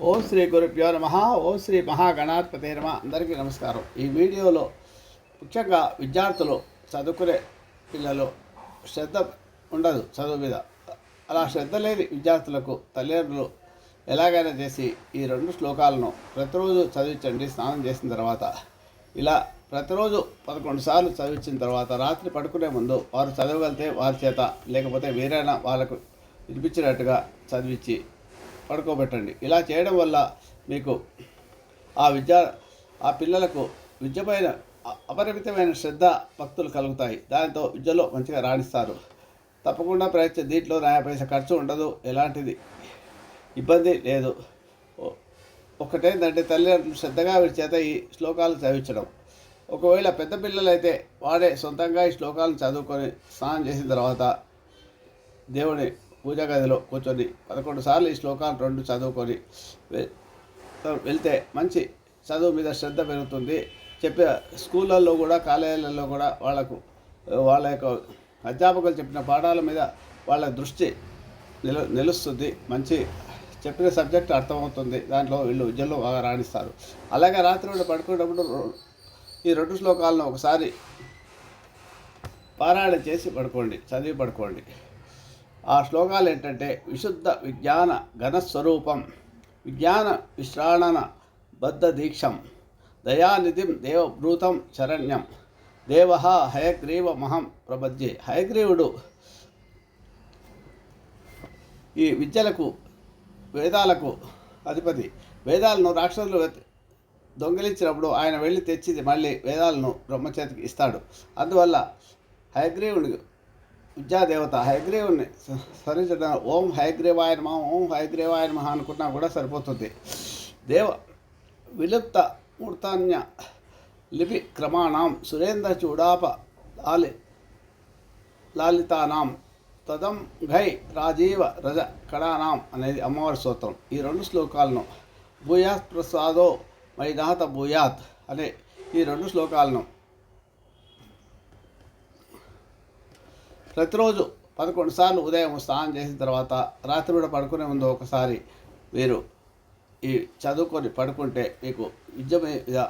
ఓం శ్రీ గురుభ్యో నమ ఓం శ్రీ మహాగణాధిపతి నమ. అందరికీ నమస్కారం. ఈ వీడియోలో ముఖ్యంగా విద్యార్థులు చదువుకునే పిల్లలు శ్రద్ధ ఉండదు చదువు మీద. అలా శ్రద్ధ లేని విద్యార్థులకు తల్లిదండ్రులు ఎలాగైనా చేసి ఈ రెండు శ్లోకాలను ప్రతిరోజు చదివించండి స్నానం చేసిన తర్వాత. ఇలా ప్రతిరోజు పదకొండు సార్లు చదివించిన తర్వాత రాత్రి పడుకునే ముందు వారు చదవగలిగితే వారి చేత లేకపోతే వేరైనా వాళ్ళకు వినిపించినట్టుగా చదివించి పడుకోబెట్టండి. ఇలా చేయడం వల్ల మీకు ఆ విద్యా ఆ పిల్లలకు విద్యపైన అపరిమితమైన శ్రద్ధ భక్తులు కలుగుతాయి. దాంతో విద్యలో మంచిగా రాణిస్తారు. తప్పకుండా ప్రయత్నం దీంట్లో నా పైసా ఖర్చు ఉండదు. ఎలాంటిది? ఇబ్బంది లేదు. ఓ- ఒకటేంటంటే తల్లిదండ్రులు శ్రద్ధగా వీరి చేత ఈ శ్లోకాలు చదివించడం. ఒకవేళ పెద్ద పిల్లలైతే వాడే సొంతంగా ఈ శ్లోకాలను చదువుకొని స్నానం చేసిన తర్వాత దేవుని పూజా గదిలో కూర్చొని పదకొండు సార్లు ఈ శ్లోకాలు రెండు చదువుకొని వెళ్తే మంచి చదువు మీద శ్రద్ధ పెరుగుతుంది. చెప్పే స్కూళ్ళల్లో కూడా కాలేజీలలో కూడా వాళ్ళకు వాళ్ళ యొక్క అధ్యాపకులు చెప్పిన పాఠాల మీద వాళ్ళ దృష్టి నిలు నిలుస్తుంది. మంచి చెప్పిన సబ్జెక్ట్ అర్థమవుతుంది. దాంట్లో వీళ్ళు విద్యలో బాగా రాణిస్తారు. అలాగే రాత్రి వాళ్ళు పడుకునేటప్పుడు ఈ రెండు శ్లోకాలను ఒకసారి పారాయణ చేసి పడుకోండి చదివి పడుకోండి. ఆ శ్లోకాలు ఏంటంటే విశుద్ధ విజ్ఞాన ఘనస్వరూపం విజ్ఞాన విశ్రాణన బద్ధ దీక్షం దయానిధిం దేవభృతం శరణ్యం దేవ హయగ్రీవ మహం ప్రపద్యే. హయగ్రీవుడు ఈ విద్యలకు వేదాలకు అధిపతి. వేదాలను రాక్షసులు దొంగిలించినప్పుడు ఆయన వెళ్ళి తెచ్చి మళ్ళీ వేదాలను బ్రహ్మచేతికి ఇస్తాడు. అందువల్ల హయగ్రీవుడు విద్యాదేవత హైగ్రీవుని స- స్మరించడం ఓం హైగ్రీవాయ నమ ఓం హైగ్రీవాయ నమ అనుకున్నా కూడా సరిపోతుంది. దేవ విలుప్త మూర్తాన్య లిపి క్రమాణం సురేంద్ర చూడాప లాలి లాలితానాం తదం ఘై రాజీవ రజ కడానాం అనేది అమ్మవారి స్తోత్రం. ఈ రెండు శ్లోకాలను భూయాత్ ప్రసాదో మైదాత భూయాత్ అనే ఈ రెండు శ్లోకాలను ప్రతిరోజు పదకొండు సార్లు ఉదయం స్నానం చేసిన తర్వాత రాత్రి కూడా పడుకునే ముందు ఒకసారి మీరు ఈ చదువుకొని పడుకుంటే మీకు విద్య మీద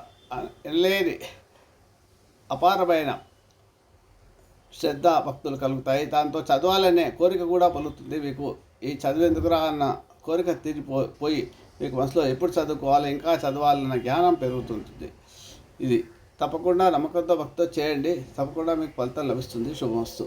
అపారమైన శ్రద్ధ భక్తులు కలుగుతాయి. దాంతో చదవాలనే కోరిక కూడా పలుకుతుంది. మీకు ఈ చదివేందుకురా అన్న కోరిక తీరిపో పోయి మీకు మనసులో ఎప్పుడు చదువుకోవాలి ఇంకా చదవాలన్న జ్ఞానం పెరుగుతుంటుంది ఇది తప్పకుండా నమ్మకంతో భక్తితో చేయండి. తప్పకుండా మీకు ఫలితం లభిస్తుంది. శుభమస్తు.